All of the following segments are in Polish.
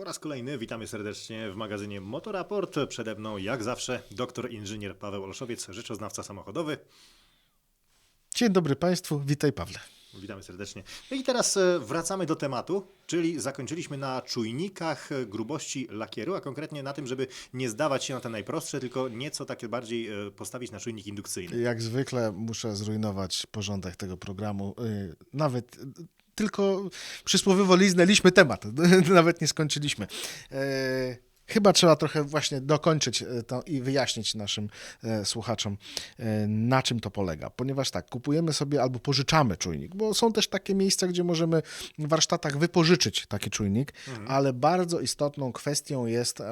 Po raz kolejny witamy serdecznie w magazynie Motoraport. Przede mną, jak zawsze, doktor inżynier Paweł Olszowiec, rzeczoznawca samochodowy. Dzień dobry Państwu, witaj Pawle. Witamy serdecznie. No i teraz e, wracamy do tematu, czyli zakończyliśmy na czujnikach grubości lakieru, a konkretnie na tym, żeby nie zdawać się na te najprostsze, tylko nieco takie bardziej e, postawić na czujnik indukcyjny. Jak zwykle muszę zrujnować porządek tego programu. Yy, Nawet tylko przysłowiowo liznęliśmy temat, nawet nie skończyliśmy. Yy, Chyba trzeba trochę właśnie dokończyć e, to i wyjaśnić naszym e, słuchaczom, e, na czym to polega. Ponieważ tak, kupujemy sobie albo pożyczamy czujnik, bo są też takie miejsca, gdzie możemy w warsztatach wypożyczyć taki czujnik, ale bardzo istotną kwestią jest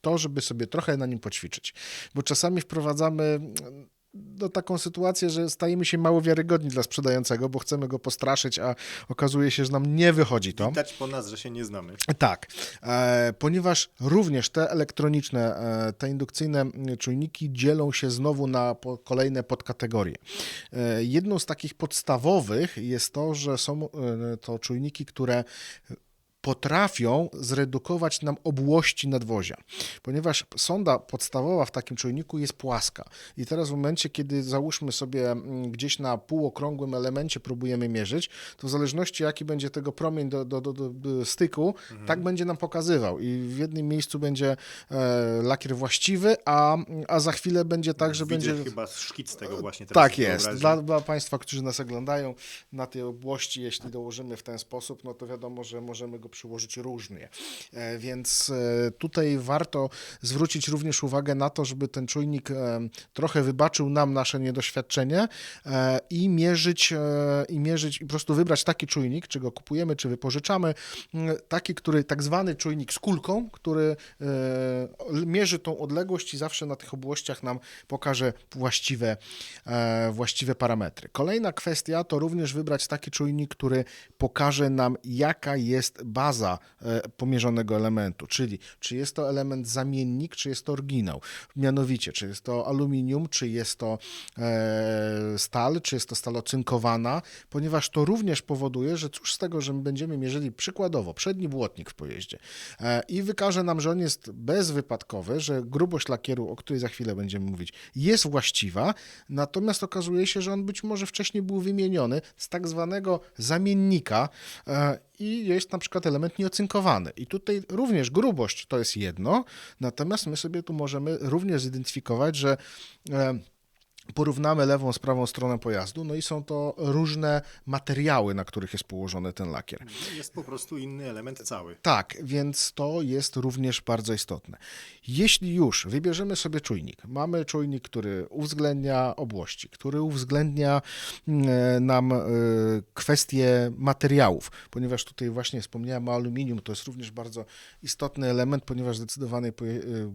to, żeby sobie trochę na nim poćwiczyć. Bo czasami wprowadzamy no, taką sytuację, że stajemy się mało wiarygodni dla sprzedającego, bo chcemy go postraszyć, a okazuje się, że nam nie wychodzi to. Widać po nas, że się nie znamy. Tak, e, ponieważ również te elektroniczne, e, te indukcyjne czujniki dzielą się znowu na po, kolejne podkategorie. E, jedną z takich podstawowych jest to, że są e, to czujniki, które potrafią zredukować nam obłości nadwozia, ponieważ sonda podstawowa w takim czujniku jest płaska. I teraz w momencie, kiedy załóżmy sobie mm, gdzieś na półokrągłym elemencie próbujemy mierzyć, to w zależności jaki będzie tego promień do, do, do, do, styku, tak będzie nam pokazywał. I w jednym miejscu będzie e, lakier właściwy, a, a za chwilę będzie tak, że Widzę będzie... chyba szkic tego właśnie teraz. Tak jest. Dla, dla Państwa, którzy nas oglądają, na tej obłości, jeśli dołożymy w ten sposób, no to wiadomo, że możemy go przyłożyć różnie. E, Więc e, tutaj warto zwrócić również uwagę na to, żeby ten czujnik e, trochę wybaczył nam nasze niedoświadczenie i mierzyć, i mierzyć, i po prostu wybrać taki czujnik, czy go kupujemy, czy wypożyczamy, taki, który tak zwany czujnik z kulką, który mierzy tą odległość i zawsze na tych obłościach nam pokaże właściwe, właściwe parametry. Kolejna kwestia to również wybrać taki czujnik, który pokaże nam, jaka jest e, pomierzonego elementu, czyli czy jest to element zamiennik, czy jest to oryginał. Mianowicie, czy jest to aluminium, czy jest to e, stal, czy jest to stal ocynkowana, ponieważ to również powoduje, że cóż z tego, że my będziemy mierzyli przykładowo przedni błotnik w pojeździe e, i wykaże nam, że on jest bezwypadkowy, że grubość lakieru, o której za chwilę będziemy mówić, jest właściwa, natomiast okazuje się, że on być może wcześniej był wymieniony z tak zwanego zamiennika i jest na przykład element nieocynkowany. I tutaj również grubość to jest jedno, natomiast my sobie tu możemy również zidentyfikować, że e, porównamy lewą z prawą stronę pojazdu, no i są to różne materiały, na których jest położony ten lakier. Jest po prostu inny element cały. Tak, więc to jest również bardzo istotne. Jeśli już wybierzemy sobie czujnik, mamy czujnik, który uwzględnia obłości, który uwzględnia mm, nam e, kwestie materiałów, ponieważ tutaj właśnie wspomniałem o aluminium, to jest również bardzo istotny element, ponieważ w zdecydowanej e,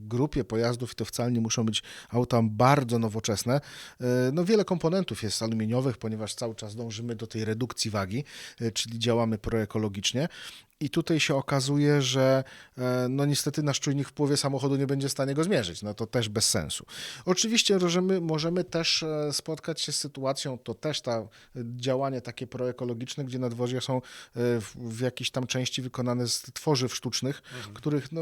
grupie pojazdów, i to wcale nie muszą być auta bardzo nowoczesne, e, no wiele komponentów jest aluminiowych, ponieważ cały czas dążymy do tej redukcji wagi, e, czyli działamy proekologicznie. I tutaj się okazuje, że e, no niestety nasz czujnik w połowie samochodu nie będzie w stanie go zmierzyć. No to też bez sensu. Oczywiście możemy, możemy też e, spotkać się z sytuacją, to też ta e, działanie takie proekologiczne, gdzie nadwozia są w, w jakiejś tam części wykonane z tworzyw sztucznych, których no,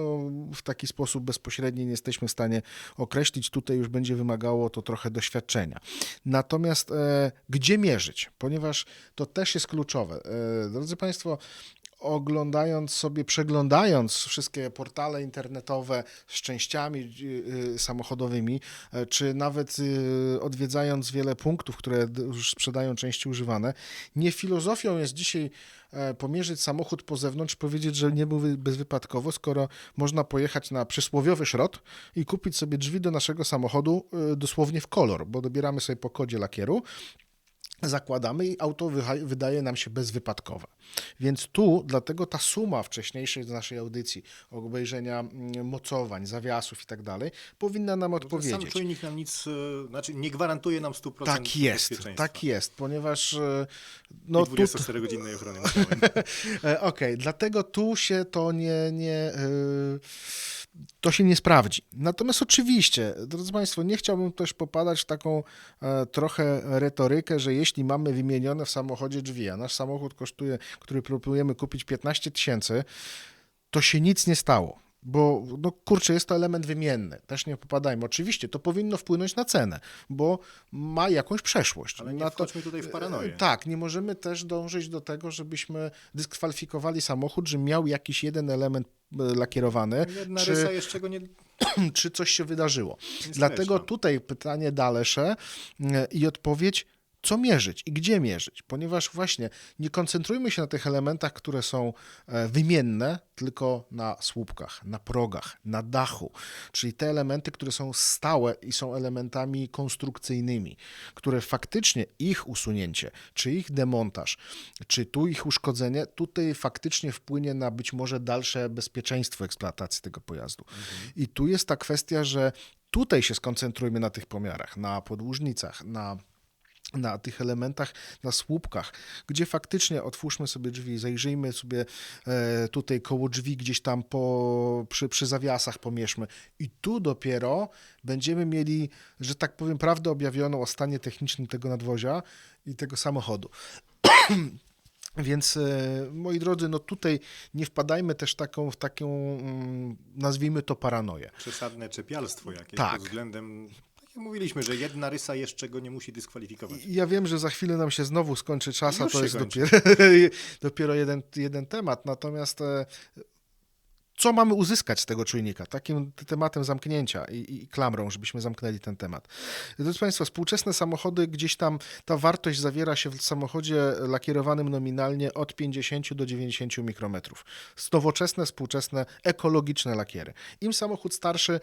w taki sposób bezpośredni nie jesteśmy w stanie określić. Tutaj już będzie wymagało to trochę doświadczenia. Natomiast e, gdzie mierzyć? Ponieważ to też jest kluczowe. E, drodzy Państwo, oglądając sobie, przeglądając wszystkie portale internetowe z częściami y, y, samochodowymi, e, czy nawet y, odwiedzając wiele punktów, które już sprzedają części używane, nie filozofią jest dzisiaj e, pomierzyć samochód po zewnątrz, powiedzieć, że nie był wy- bezwypadkowo, skoro można pojechać na przysłowiowy szrot i kupić sobie drzwi do naszego samochodu e, dosłownie w kolor, bo dobieramy sobie po kodzie lakieru, zakładamy i auto wydaje nam się bezwypadkowe. Więc tu, dlatego ta suma wcześniejszej z naszej audycji, obejrzenia mm, mocowań, zawiasów i tak dalej, powinna nam Sam odpowiedzieć. czujnik nam nic, e, znaczy nie gwarantuje nam 100% Tak jest, tak jest, ponieważ e, No I tu, 24-godzinnej ochrony. E, Okej, dlatego tu się to nie, nie, e, to się nie sprawdzi. Natomiast oczywiście, drodzy Państwo, nie chciałbym też popadać w taką e, trochę retorykę, że jeśli mamy wymienione w samochodzie drzwi, a nasz samochód kosztuje, który próbujemy kupić 15 tysięcy, to się nic nie stało. Bo, no kurczę, jest to element wymienny. Też nie popadajmy. Oczywiście to powinno wpłynąć na cenę, bo ma jakąś przeszłość. Ale nie na to, tutaj w paranoję. tak, nie możemy też dążyć do tego, żebyśmy dyskwalifikowali samochód, że miał jakiś jeden element e, lakierowany, Jedna czy, rysa jeszcze go nie... czy coś się wydarzyło. Dlatego tutaj pytanie dalsze e, i odpowiedź, co mierzyć i gdzie mierzyć, ponieważ właśnie nie koncentrujmy się na tych elementach, które są e, wymienne, tylko na słupkach, na progach, na dachu, czyli te elementy, które są stałe i są elementami konstrukcyjnymi, które faktycznie ich usunięcie, czy ich demontaż, czy tu ich uszkodzenie, tutaj faktycznie wpłynie na być może dalsze bezpieczeństwo eksploatacji tego pojazdu. I tu jest ta kwestia, że tutaj się skoncentrujmy na tych pomiarach, na podłużnicach, na na tych elementach, na słupkach, gdzie faktycznie otwórzmy sobie drzwi, zajrzyjmy sobie e, tutaj koło drzwi, gdzieś tam po, przy, przy zawiasach pomierzmy i tu dopiero będziemy mieli, że tak powiem, prawdę objawioną o stanie technicznym tego nadwozia i tego samochodu. Więc e, moi drodzy, no tutaj nie wpadajmy też taką, w taką, mm, nazwijmy to paranoję. Przesadne czepialstwo jakieś Tak. pod względem... Mówiliśmy, że jedna rysa jeszcze go nie musi dyskwalifikować. Ja wiem, że za chwilę nam się znowu skończy czas, a Już to jest kończy. dopiero, dopiero jeden, jeden temat. Natomiast e, co mamy uzyskać z tego czujnika? Takim tematem zamknięcia i, i klamrą, żebyśmy zamknęli ten temat. Drodzy Państwo, współczesne samochody, gdzieś tam ta wartość zawiera się w samochodzie lakierowanym nominalnie od 50 do 90 mikrometrów. Nowoczesne, współczesne, ekologiczne lakiery. Im samochód starszy,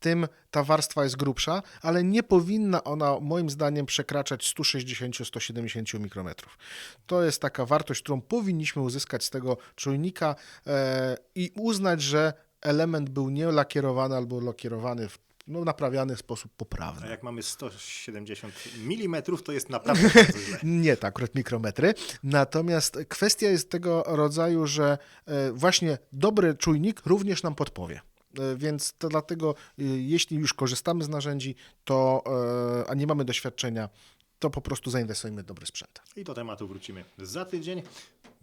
tym ta warstwa jest grubsza, ale nie powinna ona, moim zdaniem, przekraczać 160-170 mikrometrów. To jest taka wartość, którą powinniśmy uzyskać z tego czujnika e, i uznać, że element był nie lakierowany albo lakierowany w no, naprawiany w sposób A poprawny. jak mamy 170 mm, to jest naprawdę bardzo źle. Nie tak, akurat mikrometry. Natomiast kwestia jest tego rodzaju, że e, właśnie dobry czujnik również nam podpowie. E, Więc to dlatego, e, jeśli już korzystamy z narzędzi, to, a nie mamy doświadczenia, to po prostu zainwestujmy w dobry sprzęt. I do tematu wrócimy za tydzień.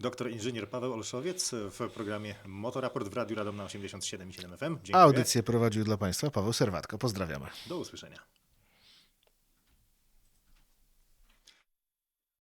Doktor inżynier Paweł Olszowiec w programie Motoraport w Radiu Radom na 87,7 FM. Dziękuję. A audycję prowadził dla Państwa Paweł Serwatko. Pozdrawiamy. Do usłyszenia.